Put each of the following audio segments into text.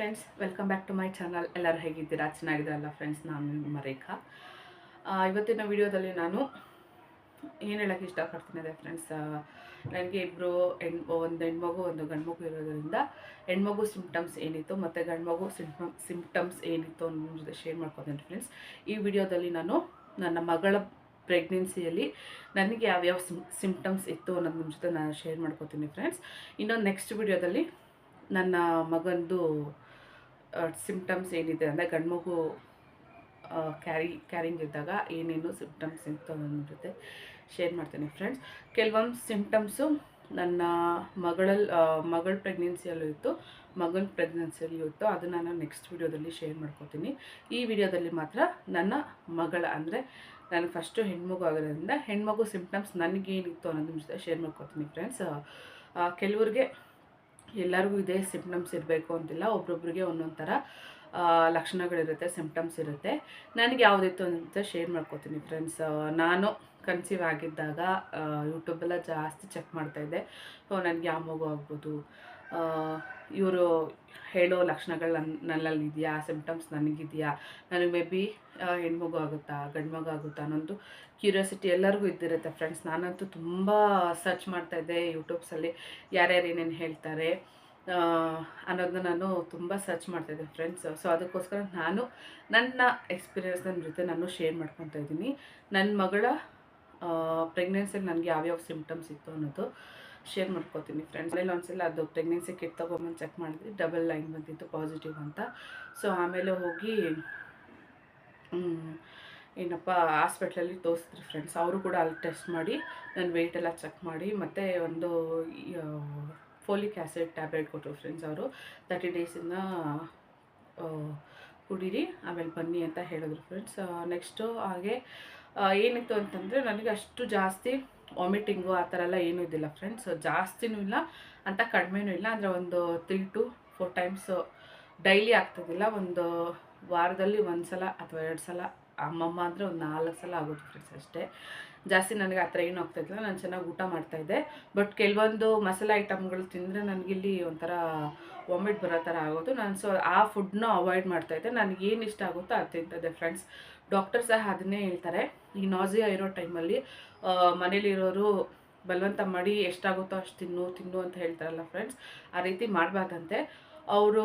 Friends welcome back to my channel ಎಲ್ಲರೂ ಹೇಗಿದ್ದೀರಾ? ಚೆನ್ನಾಗಿದ್ದಾರಲ್ಲ friends ನಾನು ನಿಮ್ಮ ರೇಖಾ. ಇವತ್ತಿನ ವಿಡಿಯೋದಲ್ಲಿ ನಾನು ಏನು ಹೇಳೋಕ್ಕೆ ಇಷ್ಟಪಡ್ತೀನಿ ಅದೇ ಫ್ರೆಂಡ್ಸ್ ನನಗೆ ಇಬ್ಬರು ಹೆಣ್, ಒಂದು ಹೆಣ್ಮಗು, ಒಂದು ಗಂಡ್ಮಗು ಇರೋದರಿಂದ ಹೆಣ್ಮಗು ಸಿಂಪ್ಟಮ್ಸ್ ಏನಿತ್ತು ಮತ್ತು ಗಂಡ್ಮಗು ಸಿಂಪ್ಟಮ್ ಸಿಂಪ್ಟಮ್ಸ್ ಏನಿತ್ತು ಅನ್ನೋ ಜೊತೆ ಶೇರ್ ಮಾಡ್ಕೊತೀನಿ ಫ್ರೆಂಡ್ಸ್ ಈ ವಿಡಿಯೋದಲ್ಲಿ ನಾನು ನನ್ನ ಮಗಳ ಪ್ರೆಗ್ನೆನ್ಸಿಯಲ್ಲಿ ನನಗೆ ಯಾವ್ಯಾವ ಸಿಮ್ ಸಿಂಪ್ಟಮ್ಸ್ ಇತ್ತು ಅನ್ನೋದು ನಿಮ್ಮ ಜೊತೆ ನಾನು ಶೇರ್ ಮಾಡ್ಕೊತೀನಿ ಫ್ರೆಂಡ್ಸ್ ಇನ್ನೊಂದು ನೆಕ್ಸ್ಟ್ ವಿಡಿಯೋದಲ್ಲಿ ನನ್ನ ಮಗಂದು ಸಿಂಪ್ಟಮ್ಸ್ ಏನಿದೆ ಅಂದರೆ ಗಂಡು ಮಗು ಕ್ಯಾರಿ ಕ್ಯಾರಿಂಗ್ ಇದ್ದಾಗ ಏನೇನು ಸಿಂಪ್ಟಮ್ಸ್ ಇತ್ತು ನನ್ನ ಶೇರ್ ಮಾಡ್ತೀನಿ ಫ್ರೆಂಡ್ಸ್ ಕೆಲವೊಂದು ಸಿಂಪ್ಟಮ್ಸು ನನ್ನ ಮಗಳಲ್ಲಿ ಮಗಳ ಪ್ರೆಗ್ನೆನ್ಸಿಯಲ್ಲೂ ಇತ್ತು, ಮಗನ ಪ್ರೆಗ್ನೆನ್ಸಿಯಲ್ಲೂ ಇತ್ತು. ಅದನ್ನು ನಾನು ನೆಕ್ಸ್ಟ್ ವಿಡಿಯೋದಲ್ಲಿ ಶೇರ್ ಮಾಡ್ಕೋತೀನಿ. ಈ ವಿಡಿಯೋದಲ್ಲಿ ಮಾತ್ರ ನನ್ನ ಮಗಳ ಅಂದರೆ ನಾನು ಫಸ್ಟು ಹೆಣ್ಮಗು ಆಗೋದ್ರಿಂದ ಹೆಣ್ಮಗು ಸಿಂಪ್ಟಮ್ಸ್ ನನಗೇನಿತ್ತು ಅನ್ನೋದ್ರ ಜೊತೆ ಶೇರ್ ಮಾಡ್ಕೋತೀನಿ ಫ್ರೆಂಡ್ಸ್ ಕೆಲವ್ರಿಗೆ ಎಲ್ಲರಿಗೂ ಇದೇ ಸಿಂಪ್ಟಮ್ಸ್ ಇರಬೇಕು ಅಂತಿಲ್ಲ. ಒಬ್ರೊಬ್ರಿಗೆ ಒಂದೊಂದು ಥರ ಲಕ್ಷಣಗಳಿರುತ್ತೆ ಸಿಂಪ್ಟಮ್ಸ್ ಇರುತ್ತೆ. ನನಗೆ ಯಾವುದಿತ್ತು ಅಂತ ಶೇರ್ ಮಾಡ್ಕೋತೀನಿ ಫ್ರೆಂಡ್ಸ್ ನಾನು ಕನ್ಸೀವ್ ಆಗಿದ್ದಾಗ ಯೂಟ್ಯೂಬೆಲ್ಲ ಜಾಸ್ತಿ ಚೆಕ್ ಮಾಡ್ತಾಯಿದ್ದೆ ಸೊ ನನಗೆ ಯಾವ ಮಗು ಆಗ್ಬೋದು? ಇವರು ಹೇಳೋ ಲಕ್ಷಣಗಳು ನನ್ನ ನನ್ನಲ್ಲಿ ಇದೆಯಾ? ಸಿಂಪ್ಟಮ್ಸ್ ನನಗಿದೆಯಾ? ನನಗೆ ಮೇ ಬಿ ಹೆಣ್ಮಗು ಆಗುತ್ತಾ? ಗಂಡು ಮಗು ಆಗುತ್ತಾ? ಅನ್ನೋದು ಕ್ಯೂರಿಯಾಸಿಟಿ ಎಲ್ಲರಿಗೂ ಇದ್ದಿರುತ್ತೆ ಫ್ರೆಂಡ್ಸ್ ನಾನಂತೂ ತುಂಬ ಸರ್ಚ್ ಮಾಡ್ತಾಯಿದ್ದೆ ಯೂಟ್ಯೂಬ್ಸಲ್ಲಿ ಯಾರ್ಯಾರು ಏನೇನು ಹೇಳ್ತಾರೆ ಅನ್ನೋದನ್ನ ನಾನು ತುಂಬ ಸರ್ಚ್ ಮಾಡ್ತಾಯಿದ್ದೆ ಫ್ರೆಂಡ್ಸ್ ಸೊ ಅದಕ್ಕೋಸ್ಕರ ನಾನು ನನ್ನ ಎಕ್ಸ್ಪೀರಿಯನ್ಸ್ ನನ್ನ ಜೊತೆ ನಾನು ಶೇರ್ ಮಾಡ್ಕೊತಾ ಇದ್ದೀನಿ. ನನ್ನ ಮಗಳ ಪ್ರೆಗ್ನೆನ್ಸಿಯಲ್ಲಿ ನನಗೆ ಯಾವ್ಯಾವ ಸಿಂಪ್ಟಮ್ಸ್ ಇತ್ತು ಅನ್ನೋದು. ಶೇರ್ ಮಾಡ್ಕೊತೀನಿ ಫ್ರೆಂಡ್ಸ್ ಆಮೇಲೆ ಒಂದ್ಸಲ ಅದು ಪ್ರೆಗ್ನೆನ್ಸಿ ಕಿಟ್ ತೊಗೊಂಬಂದು ಚೆಕ್ ಮಾಡಿದ್ವಿ. ಡಬಲ್ ಲೈನ್ ಬಂದಿತ್ತು ಪಾಸಿಟಿವ್ ಅಂತ. ಸೊ ಆಮೇಲೆ ಹೋಗಿ ಏನಪ್ಪ ಹಾಸ್ಪಿಟ್ಲಲ್ಲಿ ತೋರಿಸಿದ್ರಿ ಫ್ರೆಂಡ್ಸ್ ಅವರು ಕೂಡ ಅಲ್ಲಿ ಟೆಸ್ಟ್ ಮಾಡಿ ನನ್ನ ವೆಯ್ಟ್ ಎಲ್ಲ ಚೆಕ್ ಮಾಡಿ, ಮತ್ತು ಒಂದು ಫೋಲಿಕ್ ಆ್ಯಸಿಡ್ ಟ್ಯಾಬ್ಲೆಟ್ ಕೊಟ್ಟರು ಫ್ರೆಂಡ್ಸ್ ಅವರು. ತರ್ಟಿ ಡೇಸಿಂದ ಕುಡೀರಿ, ಆಮೇಲೆ ಬನ್ನಿ ಅಂತ ಹೇಳಿದ್ರು ಫ್ರೆಂಡ್ಸ್ ನೆಕ್ಸ್ಟು ಹಾಗೆ ಏನಿತ್ತು ಅಂತಂದರೆ, ನನಗೆ ಅಷ್ಟು ಜಾಸ್ತಿ ವಾಮಿಟಿಂಗು ಆ ಥರ ಎಲ್ಲ ಏನೂ ಇದ್ದಿಲ್ಲ ಫ್ರೆಂಡ್ಸ್ ಜಾಸ್ತಿನೂ ಇಲ್ಲ. ಅಂತ ಕಡಿಮೆನೂ ಇಲ್ಲ. ಅಂದರೆ ಒಂದು three two four times daily ಆಗ್ತದಿಲ್ಲ. ಒಂದು ವಾರದಲ್ಲಿ ಒಂದು ಸಲ ಅಥವಾ ಎರಡು ಸಲ ಅಮ್ಮಮ್ಮ ಅಂದರೆ ಒಂದು ನಾಲ್ಕು ಸಲ ಆಗೋದು ಫ್ರೆಂಡ್ಸ್ ಅಷ್ಟೇ. ಜಾಸ್ತಿ ನನಗೆ ಆ ಥರ ಏನೂ ಆಗ್ತಾಯಿಲ್ಲ ನಾನು ಚೆನ್ನಾಗಿ ಊಟ ಮಾಡ್ತಾಯಿದ್ದೆ ಬಟ್ ಕೆಲವೊಂದು ಮಸಾಲೆ ಐಟಮ್ಗಳು ತಿಂದರೆ ನನಗಿಲ್ಲಿ ಒಂಥರ ವಾಮಿಟ್ ಬರೋ ಥರ ಆಗೋದು. ನಾನು ಸೊ ಆ ಫುಡ್ನ ಅವಾಯ್ಡ್ ಮಾಡ್ತಾಯಿದ್ದೆ ನನಗೆ ಏನು ಇಷ್ಟ ಆಗುತ್ತೋ ಅದು ತಿಂತದೆ ಫ್ರೆಂಡ್ಸ್ ಡಾಕ್ಟರ್ ಸಹ ಅದನ್ನೇ ಹೇಳ್ತಾರೆ. ಈ ನಾಸಿಯಾ ಇರೋ ಟೈಮಲ್ಲಿ ಮನೇಲಿರೋರು ಬಲವಂತ ಮಾಡಿ ಎಷ್ಟಾಗುತ್ತೋ ಅಷ್ಟು ತಿನ್ನು ತಿನ್ನು ಅಂತ ಹೇಳ್ತಾರಲ್ಲ ಫ್ರೆಂಡ್ಸ್ ಆ ರೀತಿ ಮಾಡಬಾರ್ದಂತೆ. ಅವರು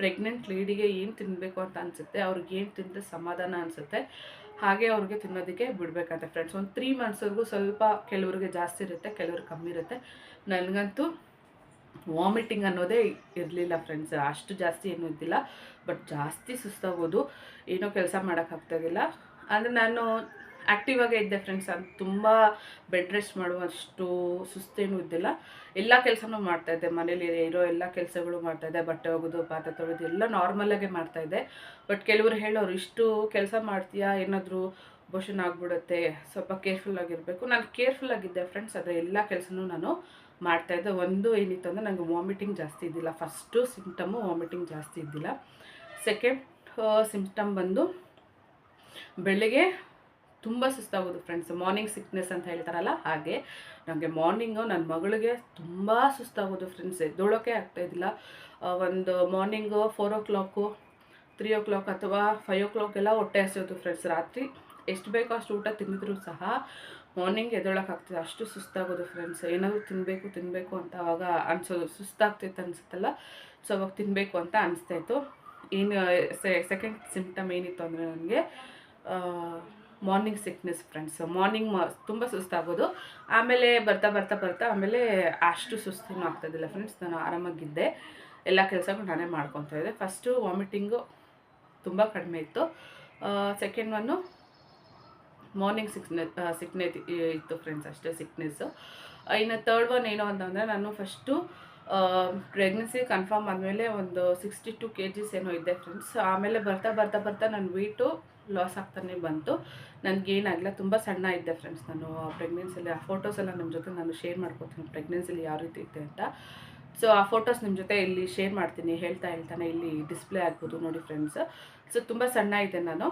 ಪ್ರೆಗ್ನೆಂಟ್ ಲೇಡಿಗೆ ಏನು ತಿನ್ನಬೇಕು ಅಂತ ಅನಿಸುತ್ತೆ, ಅವ್ರಿಗೆ ಏನು ತಿಂದರೆ ಸಮಾಧಾನ ಅನಿಸುತ್ತೆ, ಹಾಗೆ ಅವ್ರಿಗೆ ತಿನ್ನೋದಕ್ಕೆ ಬಿಡಬೇಕಂತೆ ಫ್ರೆಂಡ್ಸ್ ಒಂದು ತ್ರೀ ಮಂತ್ಸ್ವರೆಗೂ ಸ್ವಲ್ಪ ಕೆಲವ್ರಿಗೆ ಜಾಸ್ತಿ ಇರುತ್ತೆ ಕೆಲವ್ರಿಗೆ ಕಮ್ಮಿ ಇರುತ್ತೆ. ನನಗಂತೂ ವಾಮಿಟಿಂಗ್ ಅನ್ನೋದೇ ಇರಲಿಲ್ಲ ಫ್ರೆಂಡ್ಸ್ ಅಷ್ಟು ಜಾಸ್ತಿ ಏನೂ ಇದ್ದಿಲ್ಲ. ಬಟ್ ಜಾಸ್ತಿ ಸುಸ್ತಾಗೋದು. ಏನೋ ಕೆಲಸ ಮಾಡೋಕ್ಕಾಗ್ತಾಯಿಲ್ಲ ಅಂದರೆ ನಾನು ಆ್ಯಕ್ಟಿವ್ ಆಗೇ ಇದ್ದೆ ಫ್ರೆಂಡ್ಸ್ ಅದು ತುಂಬ ಬೆಡ್ ರೆಸ್ಟ್ ಮಾಡುವಷ್ಟು ಸುಸ್ತೇನೂ ಇದ್ದಿಲ್ಲ. ಎಲ್ಲ ಕೆಲಸನೂ ಮಾಡ್ತಾಯಿದ್ದೆ ಮನೇಲಿ ಇರೋ ಎಲ್ಲ ಕೆಲಸಗಳು ಮಾಡ್ತಾಯಿದ್ದೆ ಬಟ್ಟೆ ಒಗೆದು, ಪಾತ್ರೆ ತೊಳೆದು ಎಲ್ಲ ನಾರ್ಮಲಾಗೆ ಮಾಡ್ತಾಯಿದ್ದೆ ಬಟ್ ಕೆಲವರು ಹೇಳೋರು, ಇಷ್ಟು ಕೆಲಸ ಮಾಡ್ತೀಯಾ? ಏನಾದರೂ ಬೋಷನ್ ಆಗಿಬಿಡುತ್ತೆ. ಸ್ವಲ್ಪ ಕೇರ್ಫುಲ್ ಆಗಿರಬೇಕು. ನಾನು ಕೇರ್ಫುಲ್ ಆಗಿದ್ದೆ ಫ್ರೆಂಡ್ಸ್ ಅದರ ಎಲ್ಲ ಕೆಲಸನೂ ನಾನು ಮಾಡ್ತಾಯಿದ್ದೆ ಒಂದು ಏನಿತ್ತು ಅಂದರೆ ನನಗೆ ವಾಮಿಟಿಂಗ್ ಜಾಸ್ತಿ ಇದ್ದಿಲ್ಲ. ಫಸ್ಟು ಸಿಂಪ್ಟಮು ವಾಮಿಟಿಂಗ್ ಜಾಸ್ತಿ ಇದ್ದಿಲ್ಲ. ಸೆಕೆಂಡ್ ಸಿಂಪ್ಟಮ್ ಬಂದು ಬೆಳಿಗ್ಗೆ ತುಂಬ ಸುಸ್ತಾಗೋದು ಫ್ರೆಂಡ್ಸ್ ಮಾರ್ನಿಂಗ್ ಸಿಕ್ನೆಸ್ ಅಂತ ಹೇಳ್ತಾರಲ್ಲ ಹಾಗೆ. ನನಗೆ ಮಾರ್ನಿಂಗು ನನ್ನ ಮಗಳಿಗೆ ತುಂಬ ಸುಸ್ತಾಗೋದು ಫ್ರೆಂಡ್ಸ್ ಎದ್ದೋಳೋಕೆ ಆಗ್ತಾಯಿದ್ದಿಲ್ಲ ಒಂದು morning four o'clock three o'clock ಅಥವಾ ಫೈವ್ ಓ ಕ್ಲಾಕ್ ಎಲ್ಲ ಹೊಟ್ಟೆ ಹಸಿಯೋದು ಫ್ರೆಂಡ್ಸ್ ರಾತ್ರಿ ಎಷ್ಟು ಬೇಕೋ ಅಷ್ಟು ಊಟ ತಿಂದಿದ್ರು ಸಹ ಮಾರ್ನಿಂಗ್ ಎದ್ದೊಳಕ್ಕಾಗ್ತದೆ ಅಷ್ಟು ಸುಸ್ತಾಗೋದು ಫ್ರೆಂಡ್ಸ್ ಏನಾದರೂ ತಿನ್ನಬೇಕು ತಿನ್ನಬೇಕು ಅಂತ ಅವಾಗ ಅನಿಸೋದು ಸುಸ್ತಾಗ್ತಿತ್ತು ಅನಿಸುತ್ತಲ್ಲ? ಸೊ ಅವಾಗ ತಿನ್ನಬೇಕು ಅಂತ ಅನಿಸ್ತಾಯಿತ್ತು ಏನು ಸೆಕೆಂಡ್ ಸಿಂಪ್ಟಮ್ ಏನಿತ್ತು ಅಂದರೆ ನನಗೆ ಮಾರ್ನಿಂಗ್ ಸಿಕ್ನೆಸ್ ಫ್ರೆಂಡ್ಸ್ ಮಾರ್ನಿಂಗ್ ತುಂಬ ಸುಸ್ತಾಗೋದು. ಆಮೇಲೆ ಬರ್ತಾ ಬರ್ತಾ ಬರ್ತಾ ಆಮೇಲೆ ಅಷ್ಟು ಸುಸ್ತಿನೂ ಆಗ್ತಾಯಿದ್ದಿಲ್ಲ ಫ್ರೆಂಡ್ಸ್ ನಾನು ಆರಾಮಾಗಿದ್ದೆ. ಎಲ್ಲ ಕೆಲಸಗಳು ನಾನೇ ಮಾಡ್ಕೊತಾ ಇದ್ದೆ. ಫಸ್ಟು ವಾಮಿಟಿಂಗು ತುಂಬ ಕಡಿಮೆ ಇತ್ತು. Second one morning sickness sickness ಇತ್ತು ಫ್ರೆಂಡ್ಸ್ ಅಷ್ಟೇ ಸಿಕ್ನೆಸ್ಸು ಇನ್ನು ತರ್ಡ್ ಒನ್ ಏನು ಅಂತಂದರೆ ನಾನು ಫಸ್ಟು ಪ್ರೆಗ್ನೆನ್ಸಿ ಕನ್ಫರ್ಮ್ ಆದಮೇಲೆ ಒಂದು ಸಿಕ್ಸ್ಟಿ ಟು ಕೆ ಜಿಸ್ ಏನೋ ಇದ್ದೆ ಫ್ರೆಂಡ್ಸ್ ಆಮೇಲೆ ಬರ್ತಾ ಬರ್ತಾ ಬರ್ತಾ ನನ್ನ ವೆಯ್ಟು ಲಾಸ್ ಆಗ್ತಾನೆ ಬಂತು. ನನಗೇನಾಗಲ್ಲ ತುಂಬ ಸಣ್ಣ ಇದ್ದೆ ಫ್ರೆಂಡ್ಸ್ ನಾನು. ಪ್ರೆಗ್ನೆನ್ಸಿಲಿ ಆ ಫೋಟೋಸ್ ಎಲ್ಲ ನಿಮ್ಮ ಜೊತೆ ನಾನು ಶೇರ್ ಮಾಡ್ಕೊತೀನಿ. ಪ್ರೆಗ್ನೆನ್ಸಿಲಿ ಯಾವ ರೀತಿ ಇದ್ದೆ ಅಂತ. ಸೊ ಆ ಫೋಟೋಸ್ ನಿಮ್ಮ ಜೊತೆ ಇಲ್ಲಿ ಶೇರ್ ಮಾಡ್ತೀನಿ. ಹೇಳ್ತಾ, ಹೇಳ್ತಾನೆ ಇಲ್ಲಿ ಡಿಸ್ಪ್ಲೇ ಆಗ್ಬೋದು ನೋಡಿ ಫ್ರೆಂಡ್ಸ್ ಸೊ ತುಂಬ ಸಣ್ಣ ಇದ್ದೆ ನಾನು.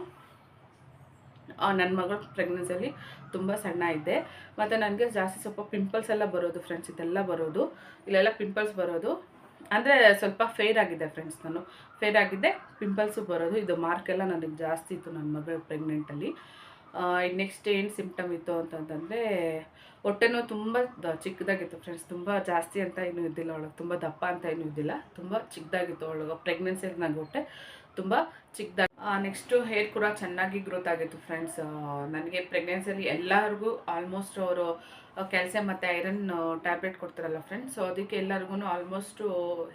ನನ್ನ ಮಗಳ ಪ್ರೆಗ್ನೆನ್ಸಿಯಲ್ಲಿ ತುಂಬ ಸಣ್ಣ ಇದ್ದೆ. ಮತ್ತು ನನಗೆ ಜಾಸ್ತಿ ಸ್ವಲ್ಪ ಪಿಂಪಲ್ಸ್ ಎಲ್ಲ ಬರೋದು ಫ್ರೆಂಡ್ಸ್ ಇದೆಲ್ಲ ಬರೋದು. ಇಲ್ಲೆಲ್ಲ ಪಿಂಪಲ್ಸ್ ಬರೋದು. ಅಂದರೆ ಸ್ವಲ್ಪ ಫೇರ್ ಆಗಿದೆ ಫ್ರೆಂಡ್ಸ್ ನಾನು. ಫೇರ್ ಆಗಿದ್ದೆ ಪಿಂಪಲ್ಸು ಬರೋದು. ಇದು ಮಾರ್ಕ್ ಎಲ್ಲ ನನಗೆ ಜಾಸ್ತಿ ಇತ್ತು ನನ್ನ ಮಗಳು ಪ್ರೆಗ್ನೆಂಟಲ್ಲಿ ನೆಕ್ಸ್ಟ್ ಏನು ಸಿಂಪ್ಟಮ್ ಇತ್ತು ಅಂತಂತಂದರೆ ಹೊಟ್ಟೆನೂ ತುಂಬ ದ- ಚಿಕ್ಕದಾಗಿತ್ತು ಫ್ರೆಂಡ್ಸ್ ತುಂಬ ಜಾಸ್ತಿ ಅಂತ ಏನೂ ಇದ್ದಿಲ್ಲ ಅವಳಿಗೆ ತುಂಬ ದಪ್ಪ ಅಂತ ಏನೂ ಇದ್ದಿಲ್ಲ. ತುಂಬ ಚಿಕ್ಕದಾಗಿತ್ತು ಒಳಗೆ. ಪ್ರೆಗ್ನೆನ್ಸಿಯಲ್ಲಿ ನನಗೆ ಹೊಟ್ಟೆ ತುಂಬ ಚಿಕ್ಕದಾಗಿ ನೆಕ್ಸ್ಟು ಹೇರ್ ಕೂಡ ಚೆನ್ನಾಗಿ ಗ್ರೋತ್ ಆಗಿತ್ತು ಫ್ರೆಂಡ್ಸ್ ನನಗೆ ಪ್ರೆಗ್ನೆನ್ಸಿಯಲ್ಲಿ ಎಲ್ಲರಿಗೂ ಆಲ್ಮೋಸ್ಟ್ ಅವರು ಕ್ಯಾಲ್ಸಿಯಂ ಮತ್ತು ಐರನ್ ಟ್ಯಾಬ್ಲೆಟ್ ಕೊಡ್ತಾರಲ್ಲ ಫ್ರೆಂಡ್ಸ್ ಸೊ ಅದಕ್ಕೆ ಎಲ್ಲರಿಗೂ ಆಲ್ಮೋಸ್ಟು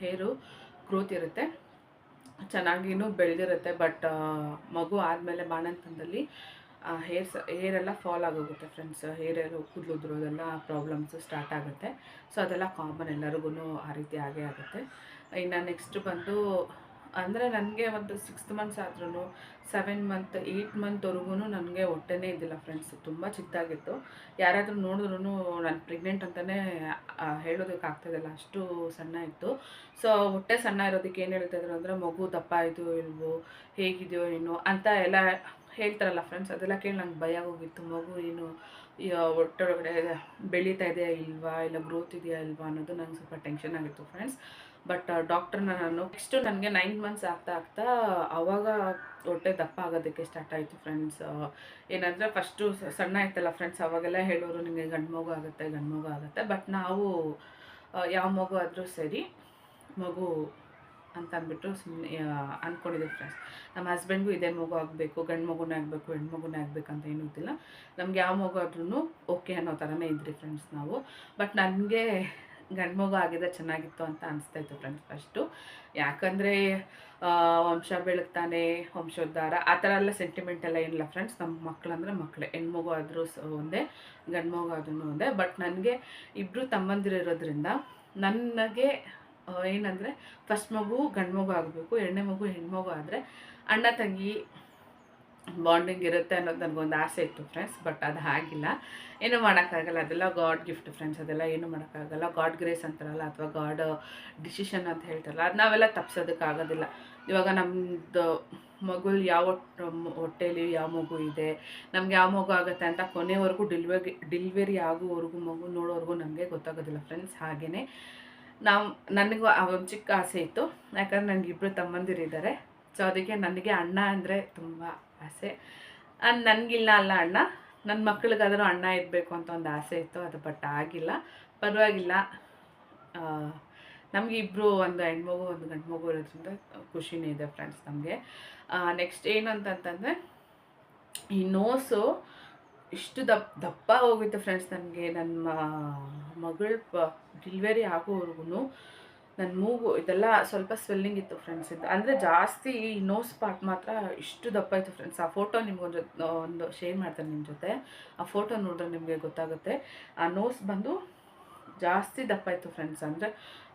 ಹೇರು ಗ್ರೋತ್ ಇರುತ್ತೆ. ಚೆನ್ನಾಗಿನೂ ಬೆಳೆದಿರುತ್ತೆ ಬಟ್ ಮಗು ಆದಮೇಲೆ ಬಾಣಂತನದಲ್ಲಿ ಹೇರ್ ಸ ಹೇರೆಲ್ಲ ಫಾಲ್ ಆಗೋಗುತ್ತೆ ಫ್ರೆಂಡ್ಸ್ ಹೇರ್ ಎಲ್ಲ ಕೂದಲು ಉದುರೋದೆಲ್ಲ ಪ್ರಾಬ್ಲಮ್ಸು ಸ್ಟಾರ್ಟ್ ಆಗುತ್ತೆ. ಸೊ ಅದೆಲ್ಲ ಕಾಮನ್ ಎಲ್ಲರಿಗೂ ಆ ರೀತಿ ಆಗೇ ಆಗುತ್ತೆ. ಇನ್ನು ನೆಕ್ಸ್ಟ್ ಬಂದು ಅಂದರೆ ನನಗೆ ಒಂದು ಸಿಕ್ಸ್ತ್ ಮಂತ್ಸ್ ಆದ್ರೂ ಸೆವೆನ್ ಮಂತ್ ಏಯ್ಟ್ ಮಂತ್ವರೆಗೂ ನನಗೆ ಹೊಟ್ಟೆನೇ ಇದ್ದಿಲ್ಲ ಫ್ರೆಂಡ್ಸ್ ತುಂಬ ಚಿಕ್ಕದಾಗಿತ್ತು ಯಾರಾದರೂ ನೋಡಿದ್ರೂ ನಾನು ಪ್ರೆಗ್ನೆಂಟ್ ಅಂತಲೇ ಹೇಳೋದಕ್ಕೆ ಆಗ್ತಾಯಿಲ್ಲ ಅಷ್ಟು ಸಣ್ಣ ಇತ್ತು. ಸೊ ಹೊಟ್ಟೆ ಸಣ್ಣ ಇರೋದಕ್ಕೆ ಏನು ಹೇಳ್ತಾಯಿದ್ರು ಅಂದರೆ, ಮಗು ದಪ್ಪ ಆಯಿತು ಇಲ್ವೋ, ಹೇಗಿದೆಯೋ ಏನೋ ಅಂತ ಎಲ್ಲ ಹೇಳ್ತಾರಲ್ಲ ಫ್ರೆಂಡ್ಸ್ ಅದೆಲ್ಲ ಕೇಳಿ ನಂಗೆ ಭಯ ಹೋಗಿತ್ತು. ಮಗು ಏನು ಒಳಗಡೆ ಬೆಳೀತಾ ಇದೆಯಾ ಇಲ್ವಾ? ಇಲ್ಲ ಗ್ರೋತ್ ಇದೆಯಾ ಇಲ್ವಾ ಅನ್ನೋದು ನಂಗೆ ಸ್ವಲ್ಪ ಟೆನ್ಷನ್ ಆಗಿತ್ತು ಫ್ರೆಂಡ್ಸ್ ಬಟ್ ಡಾಕ್ಟ್ರನ್ನ ನಾನು ನೆಕ್ಸ್ಟು ನನಗೆ ನೈನ್ ಮಂತ್ಸ್ ಆಗ್ತಾ ಆಗ್ತಾ ಅವಾಗ ಹೊಟ್ಟೆ ದಪ್ಪ ಆಗೋದಕ್ಕೆ ಸ್ಟಾರ್ಟ್ ಆಯಿತು ಫ್ರೆಂಡ್ಸ್ ಏನಂದರೆ ಫಸ್ಟು ಸಣ್ಣ ಇತ್ತಲ್ಲ ಫ್ರೆಂಡ್ಸ್ ಅವಾಗೆಲ್ಲ ಹೇಳೋರು ನಿಮಗೆ ಗಂಡು ಮಗು ಆಗುತ್ತೆ, ಗಂಡು ಮಗು ಆಗುತ್ತೆ. ಬಟ್ ನಾವು ಯಾವ ಮಗು ಆದರೂ ಸರಿ, ಮಗು ಅಂತ ಅಂದ್ಬಿಟ್ಟು ಸುಮ್ಮನೆ ಅಂದ್ಕೊಂಡಿದ್ದೆ ಫ್ರೆಂಡ್ಸ್ ನಮ್ಮ ಹಸ್ಬೆಂಡ್ಗೂ ಇದೇ ಮಗು ಆಗಬೇಕು, ಗಂಡು ಮಗುನೇ ಆಗಬೇಕು ಹೆಣ್ಣು ಮಗುನೇ ಆಗಬೇಕಂತ ಏನೂ ಇದ್ದಿಲ್ಲ. ನಮ್ಗೆ ಯಾವ ಮಗು ಆದ್ರೂ ಓಕೆ ಅನ್ನೋ ಥರನೇ ಇದ್ರಿ ಫ್ರೆಂಡ್ಸ್ ನಾವು. ಬಟ್ ನನಗೆ ಗಂಡು ಮಗು ಆಗಿದೆ ಚೆನ್ನಾಗಿತ್ತು ಅಂತ ಅನಿಸ್ತಾ ಇತ್ತು ಫ್ರೆಂಡ್ಸ್ ಫಸ್ಟು ಯಾಕಂದರೆ ವಂಶ ಬೆಳಗ್ತಾನೆ, ವಂಶೋದ್ಧಾರ, ಆ ಥರ ಎಲ್ಲ ಸೆಂಟಿಮೆಂಟ್ ಎಲ್ಲ ಏನಿಲ್ಲ ಫ್ರೆಂಡ್ಸ್ ನಮ್ಮ ಮಕ್ಕಳಂದ್ರೆ ಹೆಣ್ಣು ಮಗು ಆದರೂ ಒಂದೇ, ಗಂಡು ಮಗು ಆದ್ರೂ ಒಂದೇ. ಬಟ್ ನನಗೆ ಇಬ್ಬರು ತಮ್ಮಂದಿರು ಇರೋದ್ರಿಂದ ನನಗೆ ಏನಂದರೆ ಫಸ್ಟ್ ಮಗು, ಗಂಡು ಮಗು ಆಗಬೇಕು, ಎರಡನೇ ಮಗು ಹೆಣ್ಮಗು ಆದರೆ ಅಣ್ಣ, ತಂಗಿ ಬಾಂಡಿಂಗ್ ಇರುತ್ತೆ ಅನ್ನೋದು ನನಗೊಂದು ಆಸೆ ಇತ್ತು ಫ್ರೆಂಡ್ಸ್ ಬಟ್ ಅದು ಆಗಿಲ್ಲ. ಏನೂ ಮಾಡೋಕ್ಕಾಗಲ್ಲ, ಅದೆಲ್ಲ ಗಾಡ್ ಗಿಫ್ಟ್ ಫ್ರೆಂಡ್ಸ್ ಅದೆಲ್ಲ ಏನೂ ಮಾಡೋಕ್ಕಾಗಲ್ಲ. ಗಾಡ್ ಗ್ರೇಸ್ ಅಂತಾರಲ್ಲ, ಅಥವಾ ಗಾಡ್ ಡಿಸಿಷನ್ ಅಂತ ಹೇಳ್ತಾರಲ್ಲ, ಅದು ನಾವೆಲ್ಲ ತಪ್ಸೋದಕ್ಕಾಗೋದಿಲ್ಲ ಇವಾಗ ನಮ್ಮದು ಮಗು ಯಾವ ಹೊಟ್ಟೆಯಲ್ಲಿ ಯಾವ ಮಗು ಇದೆ, ನಮ್ಗೆ ಯಾವ ಮಗು ಆಗುತ್ತೆ ಅಂತ ಕೊನೆವರೆಗೂ ಡಿಲ್ವರಿ ಡಿಲ್ವರಿ ಆಗೋವರೆಗೂ ಮಗು ನೋಡೋವರೆಗೂ ನಮಗೆ ಗೊತ್ತಾಗೋದಿಲ್ಲ ಫ್ರೆಂಡ್ಸ್ ಹಾಗೆಯೇ ನಾವು, ನನಗೂ ಆ ಒಂದು ಚಿಕ್ಕ ಆಸೆ ಇತ್ತು. ಯಾಕಂದ್ರೆ ಇಬ್ಬರು ತಮ್ಮಂದಿರಿದ್ದಾರೆ. ಸೊ ಅದಕ್ಕೆ ನನಗೆ ಅಣ್ಣ ಅಂದರೆ ತುಂಬ ಆಸೆ. ನನಗಿಲ್ಲ ಅಲ್ಲ ಅಣ್ಣ. ನನ್ನ ಮಕ್ಕಳಿಗಾದರೂ ಅಣ್ಣ ಇರಬೇಕು ಅಂತ ಒಂದು ಆಸೆ ಇತ್ತು. ಅದು ಬಟ್ ಆಗಿಲ್ಲ. ಪರವಾಗಿಲ್ಲ. ನಮಗೆ ಇಬ್ಬರು ಒಂದು ಹೆಣ್ಮಗು, ಒಂದು ಗಂಡು ಮಗು ಇರೋದ್ರಿಂದ ಖುಷಿನೇ ಇದೆ ಫ್ರೆಂಡ್ಸ್ ನಮಗೆ. ನೆಕ್ಸ್ಟ್ ಏನು ಅಂತಂತಂದರೆ, ಈ ನೋಸು ಇಷ್ಟು ದಪ್ಪ ದಪ್ಪ ಹೋಗಿತ್ತು ಫ್ರೆಂಡ್ಸ್ ನನಗೆ. ನನ್ನ ಮಗಳ ಡಿಲ್ವರಿ ಆಗೋವರೆಗೂ ನನ್ನ ಮೂಗು, ಇದೆಲ್ಲ ಸ್ವಲ್ಪ ಸ್ವೆಲ್ಲಿಂಗ್ ಇತ್ತು ಫ್ರೆಂಡ್ಸ್ ಇದು. ಅಂದರೆ ಜಾಸ್ತಿ ಈ ನೋಸ್ ಪಾರ್ಟ್ ಮಾತ್ರ ಇಷ್ಟು ದಪ್ಪ ಇತ್ತು ಫ್ರೆಂಡ್ಸ್ ಆ ಫೋಟೋ ನಿಮ್ಗೊಂದು ಒಂದು ಶೇರ್ ಮಾಡ್ತಾರೆ ನಿಮ್ಮ ಜೊತೆ. ಆ ಫೋಟೋ ನೋಡಿದ್ರೆ ನಿಮಗೆ ಗೊತ್ತಾಗುತ್ತೆ. ಆ ನೋಸ್ ಬಂದು ಜಾಸ್ತಿ ದಪ್ಪ ಇತ್ತು ಫ್ರೆಂಡ್ಸ್ ಅಂದರೆ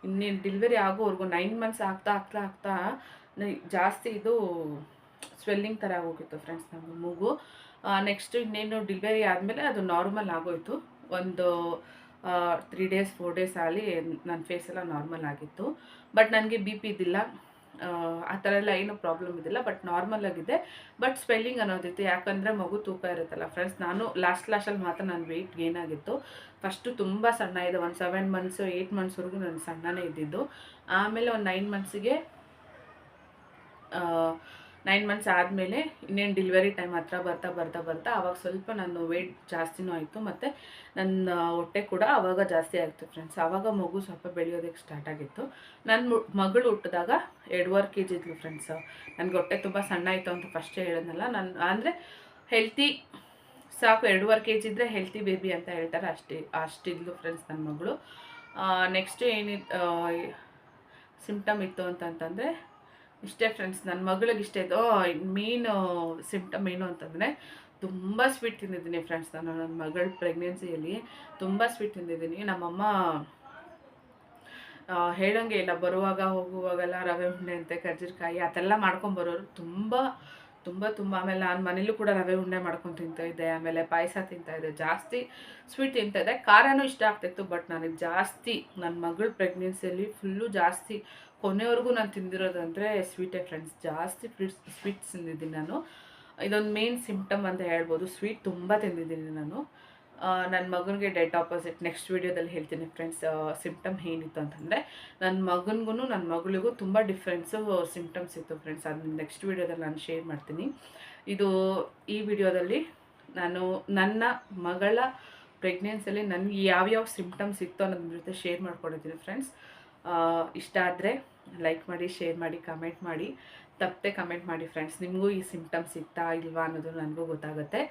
ಇನ್ನೇನು ಡೆಲಿವರಿ ಆಗೋವರೆಗೂ ನೈನ್ ಮಂತ್ಸ್ ಆಗ್ತಾ ಆಗ್ತಾ ಆಗ್ತಾ ಜಾಸ್ತಿ ಇದು ಸ್ವೆಲ್ಲಿಂಗ್ ಥರ ಹೋಗಿತ್ತು ಫ್ರೆಂಡ್ಸ್ ನಮ್ಮ ಮೂಗು. ನೆಕ್ಸ್ಟ್ ಇನ್ನೇನು ಡಿಲಿವರಿ ಆದಮೇಲೆ ಅದು ನಾರ್ಮಲ್ ಆಗೋಯ್ತು. ಒಂದು ತ್ರೀ ಡೇಸ್ ಫೋರ್ ಡೇಸ್ ಆಗಲಿ ನನ್ನ ಫೇಸ್ ಎಲ್ಲ ನಾರ್ಮಲ್ ಆಗಿತ್ತು. ಬಟ್ ನನಗೆ ಬಿ ಪಿ ಇದ್ದಿಲ್ಲ. ಆ, ಥರ ಎಲ್ಲ ಏನು ಪ್ರಾಬ್ಲಮ್ ಇದಿಲ್ಲ ಬಟ್ ನಾರ್ಮಲ್ ಆಗಿದೆ. ಬಟ್ ಸ್ವೆಲ್ಲಿಂಗ್ ಅನ್ನೋದಿತ್ತು. ಯಾಕಂದರೆ ಮಗು ತೂಕ ಇರುತ್ತಲ್ಲ ಫ್ರೆಂಡ್ಸ್ ನಾನು ಲಾಸ್ಟ್ ಲಾಸ್ಟಲ್ಲಿ ಮಾತ್ರ ನನ್ನ ವೆಯ್ಟ್ ಗೇನ್ ಆಗಿತ್ತು. ಫಸ್ಟು ತುಂಬ ಸಣ್ಣ ಇದೆ ಒಂದು ಸೆವೆನ್ ಮಂತ್ಸು ಏಯ್ಟ್ ಮಂತ್ಸ್ವರೆಗೂ ನಾನು ಸಣ್ಣನೇ ಇದ್ದಿದ್ದು. ಆಮೇಲೆ ಒಂದು ನೈನ್ ಮಂತ್ಸಿಗೆ ನೈನ್ ಮಂತ್ಸ್ ಆದಮೇಲೆ ಇನ್ನೇನು ಡಿಲಿವರಿ ಟೈಮ್ ಹತ್ರ ಬರ್ತಾ ಬರ್ತಾ ಬರ್ತಾ ಆವಾಗ ಸ್ವಲ್ಪ ನಾನು ವೆಯ್ಟ್ ಜಾಸ್ತಿನೂ ಆಯಿತು ಮತ್ತು ನನ್ನ ಹೊಟ್ಟೆ ಕೂಡ ಆವಾಗ ಜಾಸ್ತಿ ಆಯಿತು ಫ್ರೆಂಡ್ಸ್ ಆವಾಗ ಮಗು ಸ್ವಲ್ಪ ಬೆಳೆಯೋದಕ್ಕೆ ಸ್ಟಾರ್ಟ್ ಆಗಿತ್ತು. ನನ್ನ ಮಗಳು ಹುಟ್ಟಿದಾಗ ಎರಡುವರೆ ಕೆ ಜಿ ಇದ್ಲು ಫ್ರೆಂಡ್ಸ್ ನನಗೆ ಹೊಟ್ಟೆ ತುಂಬ ಸಣ್ಣ ಆಯಿತು ಅಂತ ಫಸ್ಟೇ ಹೇಳೋದಲ್ಲ ನಾನು, ಅಂದರೆ ಹೆಲ್ತಿ ಸಾಕು, ಎರಡುವರೆ ಕೆ ಜಿ ಇದ್ದರೆ ಹೆಲ್ತಿ ಬೇಬಿ ಅಂತ ಹೇಳ್ತಾರೆ ಅಷ್ಟೇ, ಅಷ್ಟಿದ್ಲು ಫ್ರೆಂಡ್ಸ್ ನನ್ನ ಮಗಳು. ನೆಕ್ಸ್ಟ್ ಏನಿತ್ತು ಸಿಂಪ್ಟಮ್ ಇತ್ತು ಅಂತಂತಂದರೆ ಇಷ್ಟೇ ಫ್ರೆಂಡ್ಸ್ ನನ್ನ ಮಗಳಿಗೆ ಇಷ್ಟ ಇದ್ದು ಮೇನ್ ಸಿಂಪ್ಟಮ್ ಏನು ಅಂತಂದರೆ ತುಂಬ ಸ್ವೀಟ್ ತಿಂದಿದ್ದೀನಿ ಫ್ರೆಂಡ್ಸ್ ನಾನು ನನ್ನ ಮಗಳ ಪ್ರೆಗ್ನೆನ್ಸಿಯಲ್ಲಿ ತುಂಬ ಸ್ವೀಟ್ ತಿಂದಿದ್ದೀನಿ. ನಮ್ಮಮ್ಮ ಹೇಳೋಂಗೆ ಇಲ್ಲ. ಬರುವಾಗ, ಹೋಗುವಾಗೆಲ್ಲ ರವೆ ಉಂಡೆ ಅಂತೆ ಕರ್ಜಿಕಾಯಿ ಅದೆಲ್ಲ ಮಾಡ್ಕೊಂಬರೋರು ತುಂಬ ತುಂಬ ತುಂಬ. ಆಮೇಲೆ ನಾನು ಮನೇಲೂ ಕೂಡ ರವೆ ಉಂಡೆ ಮಾಡ್ಕೊಂಡು ತಿಂತಾ ಇದ್ದೆ. ಆಮೇಲೆ ಪಾಯಸ ತಿಂತಾ ಇದ್ದೆ. ಜಾಸ್ತಿ ಸ್ವೀಟ್ ತಿಂತಾ ಇದ್ದೆ. ಖಾರನೂ ಇಷ್ಟ ಆಗ್ತಿತ್ತು ಬಟ್ ನನಗೆ ಜಾಸ್ತಿ ನನ್ನ ಮಗಳ ಪ್ರೆಗ್ನೆನ್ಸಿಯಲ್ಲಿ ಫುಲ್ಲು ಜಾಸ್ತಿ ಕೊನೆವರೆಗೂ ನಾನು ತಿಂದಿರೋದಂದರೆ ಸ್ವೀಟೇ ಫ್ರೆಂಡ್ಸ್ ಜಾಸ್ತಿ ಸ್ವೀಟ್ಸ್ ಸ್ವೀಟ್ಸ್ ತಿಂದಿದ್ದೀನಿ ನಾನು. ಇದೊಂದು ಮೇನ್ ಸಿಂಪ್ಟಮ್ ಅಂತ ಹೇಳ್ಬೋದು. ಸ್ವೀಟ್ ತುಂಬ ತಿಂದಿದ್ದೀನಿ ನಾನು. ನನ್ನ ಮಗನಿಗೆ ಡೆಡ್ ಆಪೋಸಿಟ್ ನೆಕ್ಸ್ಟ್ ವೀಡಿಯೋದಲ್ಲಿ ಹೇಳ್ತೀನಿ ಫ್ರೆಂಡ್ಸ್ ಸಿಂಪ್ಟಮ್ ಏನಿತ್ತು ಅಂತಂದರೆ ನನ್ನ ಮಗನಿಗೂ ನನ್ನ ಮಗಳಿಗೂ ತುಂಬ ಡಿಫ್ರೆನ್ಸು ಸಿಂಪ್ಟಮ್ಸ್ ಇತ್ತು ಫ್ರೆಂಡ್ಸ್ ಅದನ್ನ ನೆಕ್ಸ್ಟ್ ವೀಡಿಯೋದಲ್ಲಿ ನಾನು ಶೇರ್ ಮಾಡ್ತೀನಿ. ಇದು ಈ ವಿಡಿಯೋದಲ್ಲಿ ನಾನು ನನ್ನ ಮಗಳ ಪ್ರೆಗ್ನೆನ್ಸಿಯಲ್ಲಿ ನನಗೆ ಯಾವ್ಯಾವ ಸಿಂಪ್ಟಮ್ಸ್ ಇತ್ತು ಅನ್ನೋದ್ರ ಜೊತೆ ಶೇರ್ ಮಾಡ್ಕೊಂಡಿದ್ದೀನಿ ಫ್ರೆಂಡ್ಸ್ ಇಷ್ಟ ಆದರೆ ಲೈಕ್ ಮಾಡಿ ಶೇರ್ ಮಾಡಿ ಕಮೆಂಟ್ ಮಾಡಿ, ತಪ್ಪದೆ ಕಮೆಂಟ್ ಮಾಡಿ ಫ್ರೆಂಡ್ಸ್ ನಿಮಗೂ ಈ ಸಿಮ್ಟಮ್ಸ್ ಇತ್ತಾ ಇಲ್ವಾ ಅನ್ನೋದು ನನಗೂ ಗೊತ್ತಾಗುತ್ತೆ.